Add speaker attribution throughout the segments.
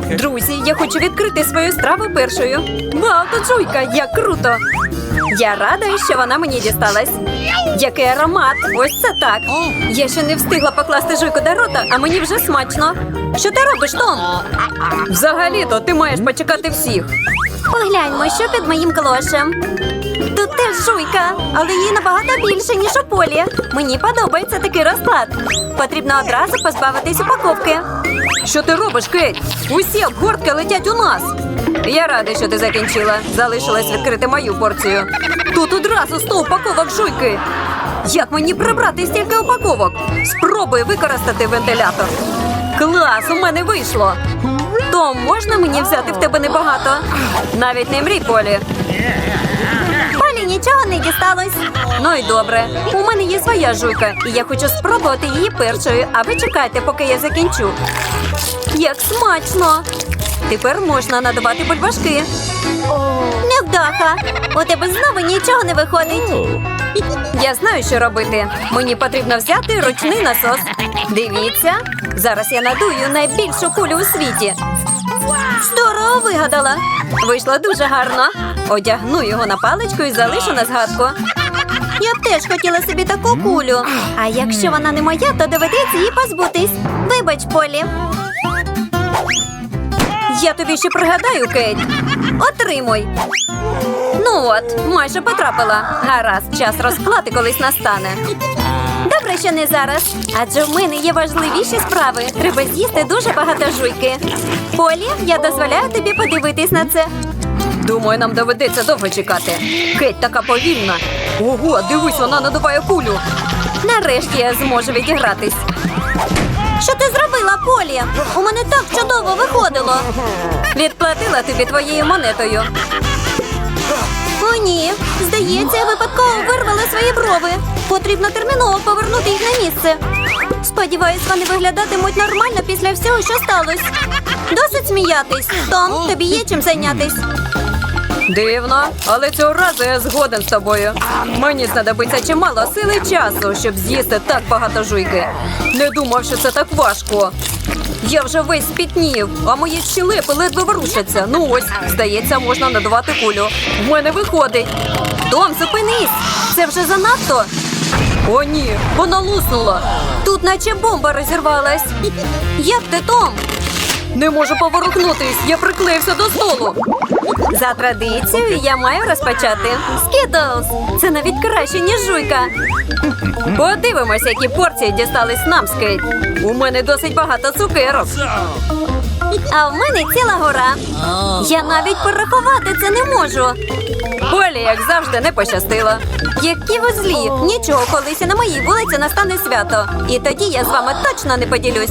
Speaker 1: Друзі, я хочу відкрити свою страву першою. Вау, тут жуйка, як круто! Я рада, що вона мені дісталась. Який аромат! Ось це так. Я ще не встигла покласти жуйку до рота, а мені вже смачно. Що ти робиш, Том? Взагалі-то ти маєш почекати всіх. Погляньмо, що під моїм клошем. Тут жуйка, але її набагато більше, ніж у полі. Мені подобається такий розклад. Потрібно одразу позбавитись упаковки. Що ти робиш, Кейт? Усі обгортки летять у нас. Я рада, що ти закінчила. Залишилось відкрити мою порцію. Тут одразу сто упаковок жуйки. Як мені прибрати стільки упаковок? Спробуй використати вентилятор. Клас, у мене вийшло. Том, можна мені взяти в тебе небагато? Навіть не мрій, Полі. Нічого не дісталось. Ну і добре. У мене є своя жуйка, і я хочу спробувати її першою, а ви чекайте, поки я закінчу. Як смачно! Тепер можна надавати бульбашки. Невдаха! У тебе знову нічого не виходить. Я знаю, що робити. Мені потрібно взяти ручний насос. Дивіться, зараз я надую найбільшу кулю у світі. Здорово вигадала. Вийшло дуже гарно. Одягну його на паличку і залишу на згадку. Я б теж хотіла собі таку кулю. А якщо вона не моя, то доведеться її позбутись. Вибач, Полі. Я тобі ще пригадаю, Кейт. Отримуй. Ну от, майже потрапила. Гаразд, час розплати колись настане. Добре, що не зараз. Адже в мене є важливіші справи. Треба з'їсти дуже багато жуйки. Полі, я дозволяю тобі подивитись на це. Думаю, нам доведеться довго чекати. Кеть така повільна. Ого, дивись, вона надуває кулю. Нарешті я зможу відігратись. Що ти зробила, Полі? У мене так чудово виходило. Відплатила тобі твоєю монетою. О, ні. Здається, я випадково вирвала свої брови. Потрібно терміново повернути їх на місце. Сподіваюсь, вони виглядатимуть нормально після всього, що сталося. Досить сміятись. Том, тобі є чим зайнятись. Дивно, але цього разу я згоден з тобою. Мені знадобиться чимало сили часу, щоб з'їсти так багато жуйки. Не думав, що це так важко. Я вже весь спітнів, а мої щелепи ледве ворушаться. Ну ось, здається, можна надувати кулю. В мене виходить. Том, зупинись! Це вже занадто. О, ні, вона луснула. Тут наче бомба розірвалась. Як ти, Том? Не можу поворухнутись, я приклеївся до столу. За традицією я маю розпочати. Скітлз! Це навіть краще, ніж жуйка. Подивимось, які порції дістались нам, Скейт. У мене досить багато цукерок. А в мене ціла гора. Я навіть порахувати це не можу. Полі, як завжди, не пощастило. Які ви злі! Нічого, колись і на моїй вулиці настане свято. І тоді я з вами точно не поділюсь.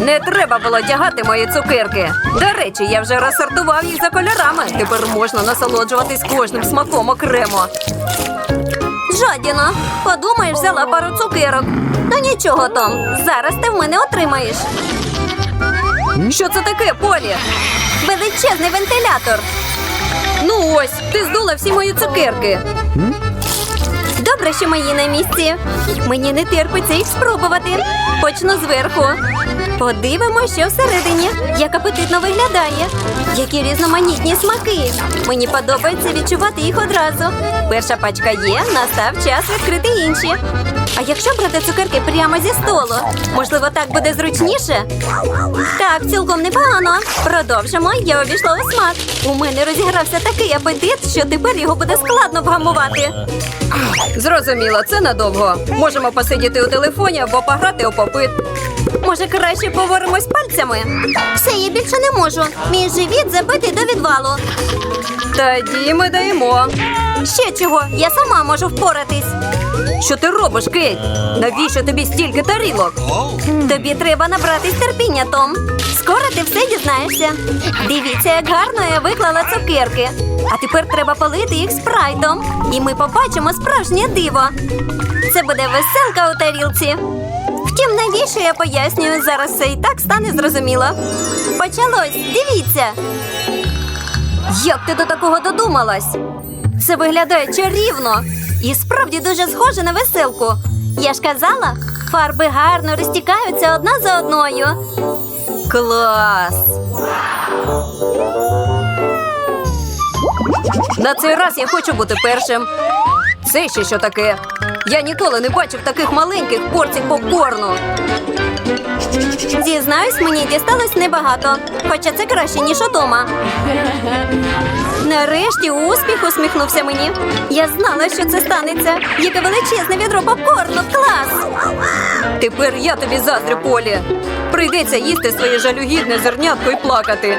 Speaker 1: Не треба було тягати мої цукерки. До речі, я вже розсортував їх за кольорами. Тепер можна насолоджуватись кожним смаком окремо. Жадіна, подумаєш, взяла пару цукерок. Ну нічого, Том, зараз ти в мене отримаєш. Що це таке, Полі? Величезний вентилятор. Ну ось, ти здула всі мої цукерки. Добре, що мої на місці. Мені не терпиться їх спробувати. Почну зверху. Подивимося, що всередині. Як апетитно виглядає. Які різноманітні смаки. Мені подобається відчувати їх одразу. Перша пачка є, настав час відкрити інші. А якщо брати цукерки прямо зі столу, можливо, так буде зручніше? Так, цілком непогано. Продовжимо. Я обійшла у смак. У мене розігрався такий апетит, що тепер його буде складно вгамувати. Зрозуміло, це надовго. Можемо посидіти у телефоні або пограти у попит. Може, краще поворимось пальцями? Все, я більше не можу. Мій живіт забитий до відвалу. Тоді ми даємо. Ще чого? Я сама можу впоратись. Що ти робиш, Кейт? Навіщо тобі стільки тарілок? Тобі треба набратись терпіння, Том. Скоро ти все дізнаєшся. Дивіться, як гарно я виклала цукерки. А тепер треба полити їх спрайтом. І ми побачимо справжнє диво. Це буде веселка у тарілці. Втім, навіщо я пояснюю, зараз все і так стане зрозуміло. Почалось, дивіться. Як ти до такого додумалась? Це виглядає чарівно і справді дуже схоже на веселку. Я ж казала, фарби гарно розтікаються одна за одною. Клас! На цей раз я хочу бути першим. Це ще що таке? Я ніколи не бачив таких маленьких порцій попкорну. Зізнаюсь, мені дісталось небагато, хоча це краще, ніж удома. Нарешті успіх усміхнувся мені. Я знала, що це станеться. Яке величезне відро попкорну. Клас! Тепер я тобі заздрю, Полі. Прийдеться їсти своє жалюгідне зернятко і плакати.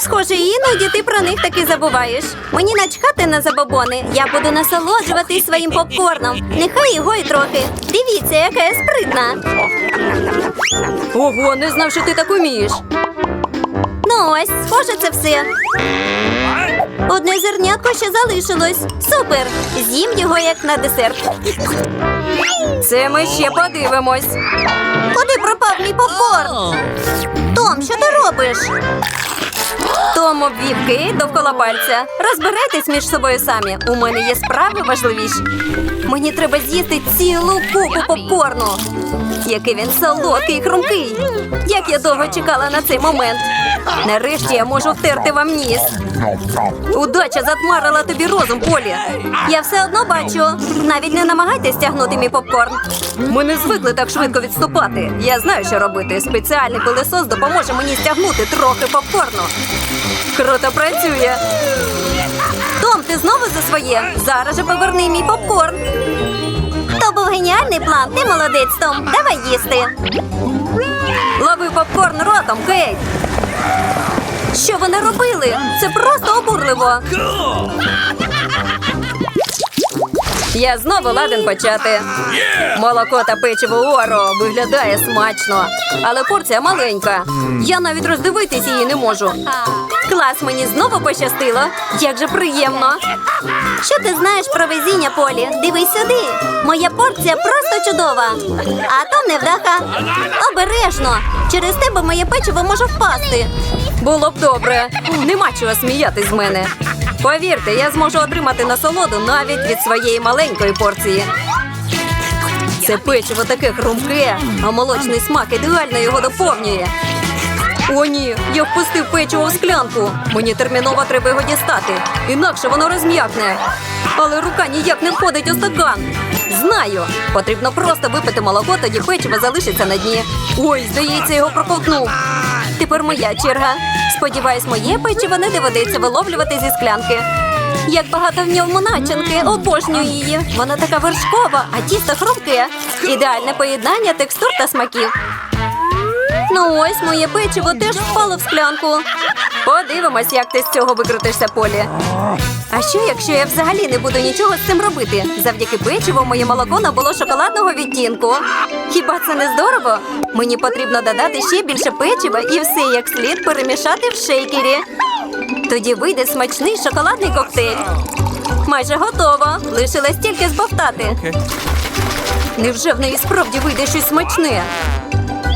Speaker 1: Схоже, іноді ти про них таки забуваєш. Мені начхати на забобони. Я буду насолоджуватись своїм попкорном. Нехай його й трохи. Дивіться, яка я спритна. Ого, не знав, що ти так умієш. Ну ось, схоже, це все. Одне зернятко ще залишилось. Супер! З'їм його як на десерт. Це ми ще подивимось. Куди пропав мій попкорн? Том, що ти робиш? Том обвів довкола пальця. Розбирайтесь між собою самі. У мене є справи важливіші. Мені треба з'їсти цілу купу попкорну. Який він солодкий і хрумкий. Як я довго чекала на цей момент. Нарешті я можу втерти вам ніс. Удача затмарила тобі розум, Полі. Я все одно бачу. Навіть не намагайтесь тягнути мій попкорн. Ми не звикли так швидко відступати. Я знаю, що робити. Спеціальний пилесос допоможе мені стягнути трохи попкорну. Круто працює. Том, ти знову за своє? Зараз же поверни мій попкорн. То був геніальний план. Ти молодець, Том. Давай їсти. Лови попкорн ротом, Кейт. Що вони робили? Це просто обурливо. Я знову ладен почати. Молоко та печиво Оро виглядає смачно, але порція маленька. Я навіть роздивитись її не можу. Клас, мені знову пощастило. Як же приємно. Що ти знаєш про везіння, Полі? Дивись сюди. Моя порція просто чудова. А то невдаха. Обережно. Через тебе моє печиво може впасти. Було б добре. Нема чого сміятись з мене. Повірте, я зможу отримати насолоду навіть від своєї маленької порції. Це печиво таке хрумке, а молочний смак ідеально його доповнює. О, ні, я впустив печиво в склянку. Мені терміново треба його дістати, інакше воно розм'якне. Але рука ніяк не входить у стакан. Знаю, потрібно просто випити молоко, тоді печиво залишиться на дні. Ой, здається, його проковтнув. Тепер моя черга. Сподіваюсь, моє печиво не доведеться виловлювати зі склянки. Як багато в ньому начинки, обожнюю її. Вона така вершкова, а тісто хрумке. Ідеальне поєднання текстур та смаків. Ну ось моє печиво теж впало в склянку. Подивимось, як ти з цього викрутишся, Полі. А що, якщо я взагалі не буду нічого з цим робити? Завдяки печиву моє молоко набуло шоколадного відтінку. Хіба це не здорово? Мені потрібно додати ще більше печива і все як слід перемішати в шейкері. Тоді вийде смачний шоколадний коктейль. Майже готово. Лишилось тільки збовтати. Невже в неї справді вийде щось смачне?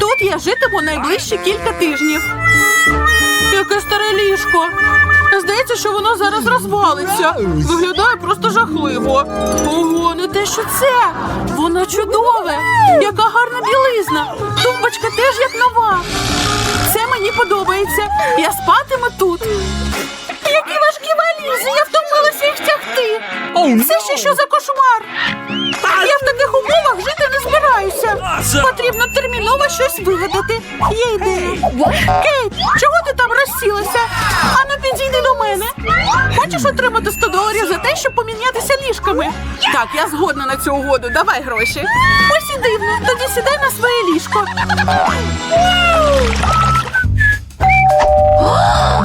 Speaker 2: Тут я житиму найближчі кілька тижнів. Яке старе ліжко. Здається, що воно зараз розвалиться. Виглядає просто жахливо. Ого, не те, що це. Воно чудове. Яка гарна білизна. Тумбочка теж як нова. Це мені подобається. Я спатиму тут. Які важкі валізи, я втомилася їх тягти. Це ще що за кошмар? Я в таких умовах жити не збираюся. Потрібно терміново щось вигадати. Є ідея. Кейт, чого ти там розсілася? Ану, підійди до мене. Хочеш отримати 100 доларів за те, щоб помінятися ліжками? Так, я згодна на цю угоду. Давай гроші. Ось і дивно. Тоді сідай на своє ліжко.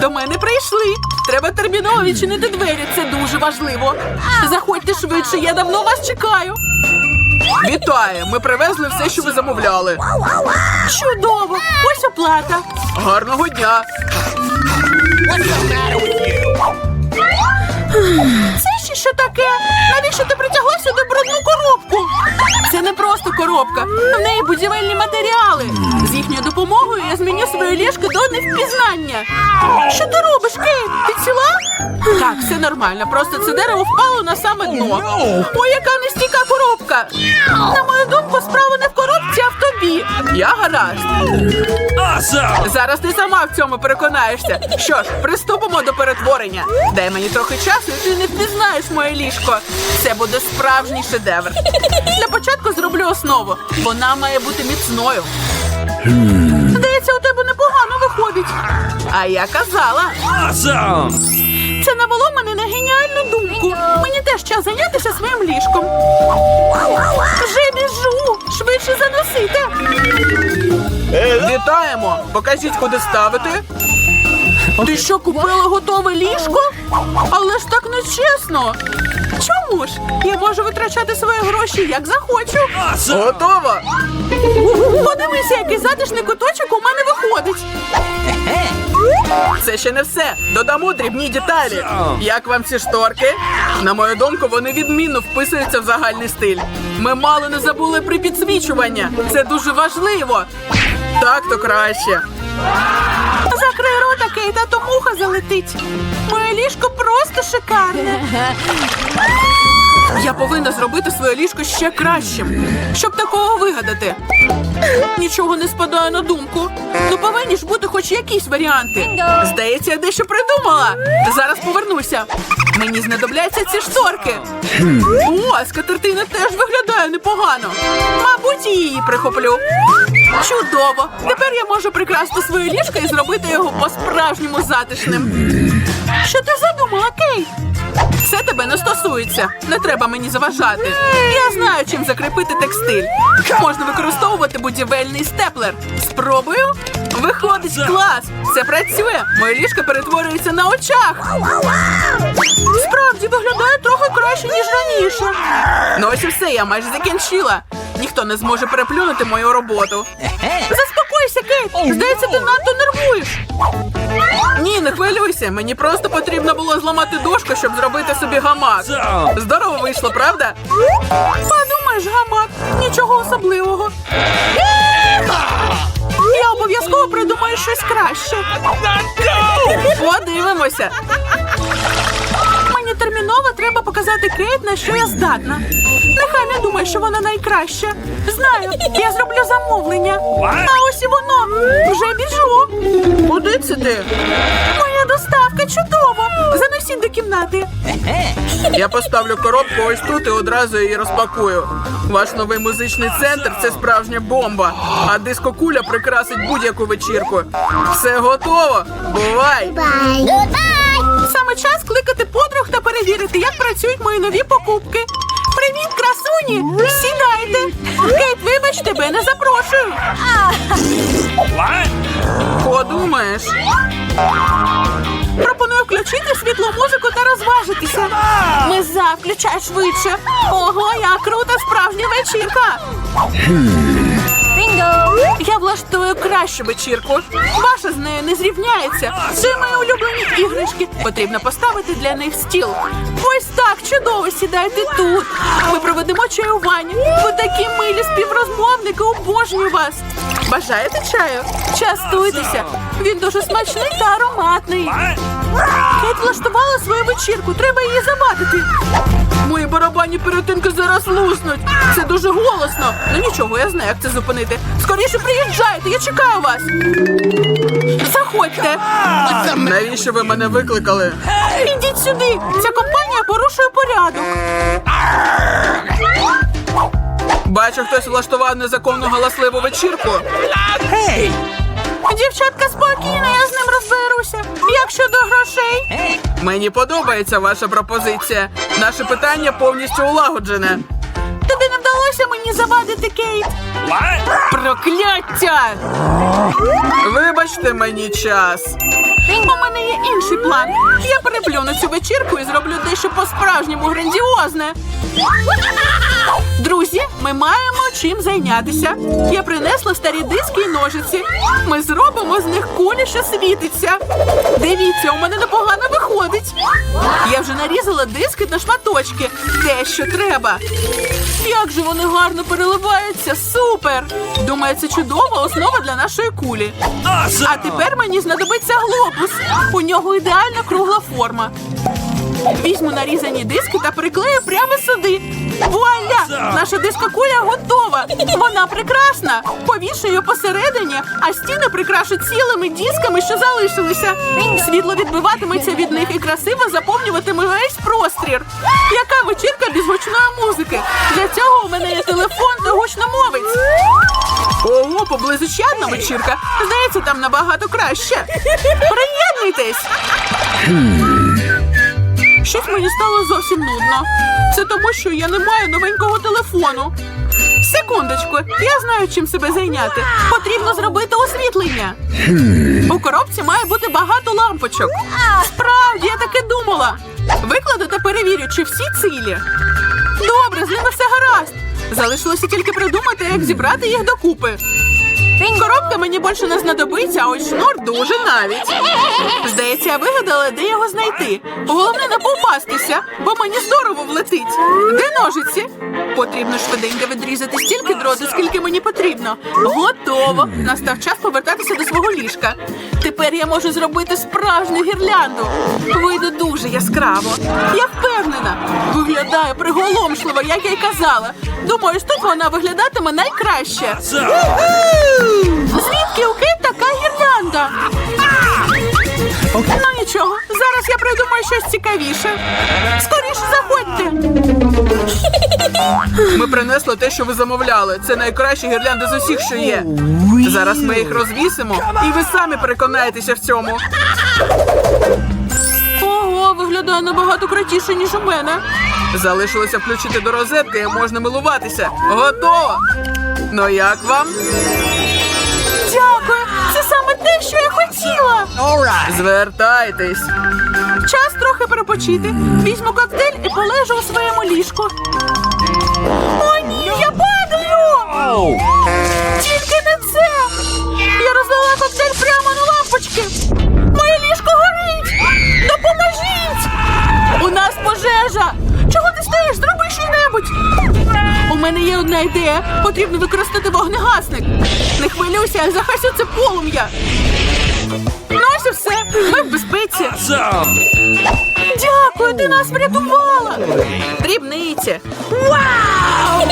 Speaker 2: До мене прийшли. Треба терміново відчинити двері. Це дуже важливо. Заходьте швидше, я давно вас чекаю. Вітаю! Ми привезли все, що ви замовляли. Чудово! Ось оплата. Гарного дня. Це ще що таке? Навіщо ти притягла сюди брудну коробку? Це не просто коробка. В неї будівельні матеріали. З їхньою допомогою я зміню своє ліжко до невпізнання. Що ти робиш, Кейт? Ти ціла? Так, все нормально. Просто це дерево впало на саме дно. Ой, яка нестійка коробка. На мою думку, справа не в коробці, а в тобі. Я гаразд. Зараз ти сама в цьому переконаєшся. Що ж, приступимо до перетворення. Дай мені трохи часу, і ти не впізнаєш моє ліжко. Це буде справжній шедевр. Для початку зроблю основу. Вона має бути міцною. Здається, у тебе непогано виходить. А я казала,
Speaker 3: Awesome!
Speaker 2: це навело мене на геніальну думку. Мені теж час зайнятися своїм ліжком. Вже біжу! Швидше заносите. Вітаємо! Покажіть, куди ставити. Ти що, купила готове ліжко? Але ж так нечесно. Чому ж? Я можу витрачати свої гроші як захочу. Готово! Подивися, який затишний куточок у мене виходить. Це ще не все. Додамо дрібні деталі. Як вам ці шторки? На мою думку, вони відмінно вписуються в загальний стиль. Ми мало не забули при підсвічуванні. Це дуже важливо. Так то краще. Закрий рота, Кейт, тато муха залетить. Моє ліжко просто шикарне. Я повинна зробити своє ліжко ще кращим, щоб такого вигадати. Нічого не спадає на думку. Ну повинні ж бути хоч якісь варіанти. Здається, я дещо придумала. Зараз повернуся. Мені знадобляться ці шторки. О, скатертина теж виглядає непогано. Мабуть, і її прихоплю. Чудово! Тепер я можу прикрасти своє ліжко і зробити його по-справжньому затишним. Що ти задумала, Кейт? Це тебе не стосується. Не треба мені заважати. Я знаю, чим закріпити текстиль. Можна використовувати будівельний степлер. Спробую. Виходить клас. Це працює. Моє ліжко перетворюється на очах. Справді виглядає трохи краще, ніж раніше. Ну ось і все, я майже закінчила. Ніхто не зможе переплюнути мою роботу. Заспокойся, Дивися, Кейт! Здається, ти надто нервуєш. Ні, не хвилюйся. Мені просто потрібно було зламати дошку, щоб зробити собі гамак. Здорово вийшло, правда? Подумаєш, гамак, нічого особливого. Я обов'язково придумаю щось краще. Подивимося. Мені терміново треба показати Кейт, на що я здатна. Нехай не думає, що вона найкраща. Знаю, я зроблю замовлення. А ось і воно. Вже біжу. Куди це ти? Моя доставка чудово. Занесіть до кімнати. Я поставлю коробку ось тут і одразу її розпакую. Ваш новий музичний центр це справжня бомба, а дискокуля прикрасить будь-яку вечірку. Все готово. Бувай! Саме час кликати подруг та перевірити, як працюють мої нові покупки. Привіт, красуні! Сідайте! Кейт, вибач, тебе не запрошую. Подумаєш. Пропоную включити світлу музику та розважитися. Ми за, включай швидше. Ого, як крута справжня вечірка. Я влаштую кращу вечірку. Ваша з нею не зрівняється. Це мої улюблені іграшки. Потрібно поставити для них стіл. Ось так, чудово, сідайте тут. Ми проведемо чаювання. Ви такі милі співрозмовники, обожнюю вас. Бажаєте чаю? Частуйтеся. Він дуже смачний та ароматний. Кейт влаштувала свою вечірку, треба її завадити. Мої барабанні перетинки зараз луснуть. Це дуже голосно. Ну нічого, я знаю, як це зупинити. Скоріше приїжджайте, я чекаю вас. Заходьте. Навіщо ви мене викликали? Ідіть сюди. Ця компанія порушує порядок. Бачу, хтось влаштував незаконну галасливу вечірку.
Speaker 3: Hey!
Speaker 2: Дівчатка, спокійно, я з ним розберуся. Як щодо грошей? Мені подобається ваша пропозиція. Наше питання повністю улагоджене. Тобі не вдалося мені завадити, Кейт. Прокляття! Вибачте мені час. У мене є інший план. Я переплюну цю вечірку і зроблю дещо по-справжньому грандіозне. Друзі, ми маємо чим зайнятися. Я принесла старі диски і ножиці. Ми зробимо з них кулі, що світиться. Дивіться, у мене непогано виходить. Я вже нарізала диски на шматочки. Те, що треба. Як же вони гарно переливаються! Супер! Думаю, це чудова основа для нашої кулі. А тепер мені знадобиться глобус. У нього ідеальна кругла форма. Візьму нарізані диски та приклею прямо сюди. Вуаля! Наша дискокуля готова. Вона прекрасна. Повішу посередині, а стіни прикрашу цілими дисками, що залишилися. Світло відбиватиметься від них і красиво заповнюватиме весь прострір. Яка вечірка без гучної музики? Для цього у мене є телефон та гучномовець. Ого, поблизу ще вечірка. Здається, там набагато краще. Приєднуйтесь! Щось мені стало зовсім нудно. Це тому, що я не маю новенького телефону. Секундочку, я знаю, чим себе зайняти. Потрібно зробити освітлення. У коробці має бути багато лампочок. Справді, я таки думала. Викладу та перевірю, чи всі цілі. Добре, з ними все гаразд. Залишилося тільки придумати, як зібрати їх докупи. Коробка мені більше не знадобиться, а ось шнур дуже навіть. Здається, я вигадала, де його знайти. Головне не попастися, бо мені здорово влетить. Де ножиці? Потрібно швиденько відрізати стільки дроту, скільки мені потрібно. Готово. Настав час повертатися до свого ліжка. Тепер я можу зробити справжню гірлянду. Вийде дуже яскраво. Я впевнена. Виглядає приголомшливо, як я й казала. Думаю, тут вона виглядатиме найкраще. Звідки у Кейт така гірлянда? Ну нічого, зараз я придумаю щось цікавіше. Скоріше заходьте. Ми принесли те, що ви замовляли. Це найкращі гірлянди з усіх, що є. Зараз ми їх розвісимо, і ви самі переконаєтеся в цьому. Ого, виглядає набагато крутіше, ніж у мене. Залишилося включити до розетки і можна милуватися. Готово! Ну як вам? Дякую! Це саме те, що я хотіла! Alright. Звертайтесь! Час трохи перепочити. Візьму коктейль і полежу у своєму ліжку. О, ні, я падаю! Тільки не це! Я роздала коктейль прямо на лампочки! Моє ліжко горить! Допоможіть!
Speaker 4: У нас
Speaker 2: пожежа!
Speaker 4: Чого
Speaker 2: ти стоїш? Зроби що-небудь!
Speaker 4: У мене є одна
Speaker 2: ідея. Потрібно використати вогнегасник. Не хвилюйся, захасю це полум'я. Ну ось і все. Ми в безпеці. Дякую, ти нас врятувала. Дрібниці. Вау!